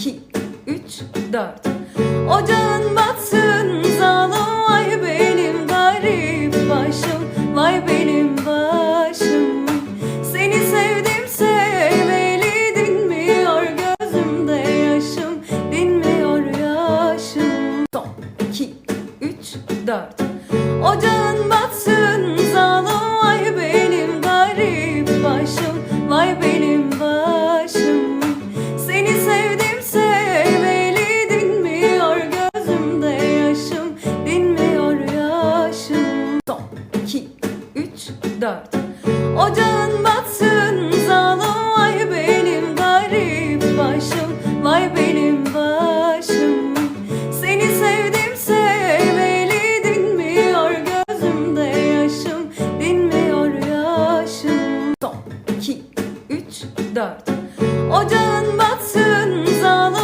iki, üç, dört. Ocağın batsın zalim vay benim garip başım. Vay benim başım. Seni sevdim sevmeli dinmiyor gözümde yaşım. Dinmiyor yaşım. Son. İki, üç, dört. Ocağın batsın zalim vay benim garip başım. Vay benim 2, 3, 4 Ocağın batsın zalım Vay benim garip başım Vay benim başım. Seni sevdim seveli Dinmiyor gözümde yaşım Dinmiyor yaşım. Son 2, 3, 4 Ocağın batsın zalım